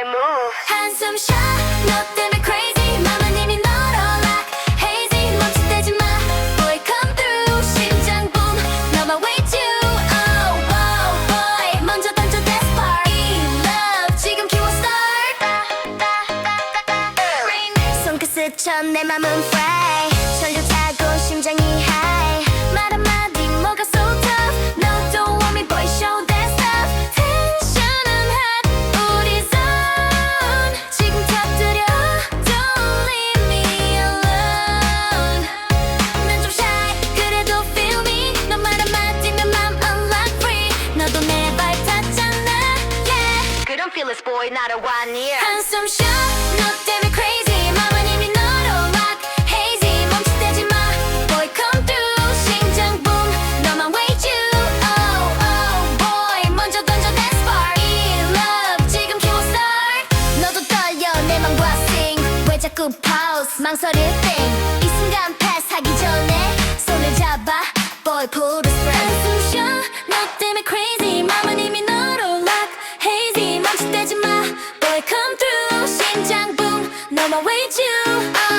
boy move 한숨 쉬너 때문에 crazy 이미 너로 lock hazy 멈칫대지 마 boy come through 심장 boom 너만 wait you oh wow boy 먼저 던져 that spark 이 love 지금 키워 start 손끝 스쳐 내 맘은 fry 전류 타고 심장이 high yeah 그런 fearless boy 나를 원이야 한숨 쉬너 때문에 crazy 맘은 이미 너로 lock hazy 멈칫대지 마 boy come through 심장 boom 너만 wait you oh oh boy 먼저 던져 that spark 이 love 지금 키워 start 너도 떨려 내 맘과 sing 왜 자꾸 pause 망설일 thing 이 순간 패스하기 전에 손을 잡아 boy pull I'm away too.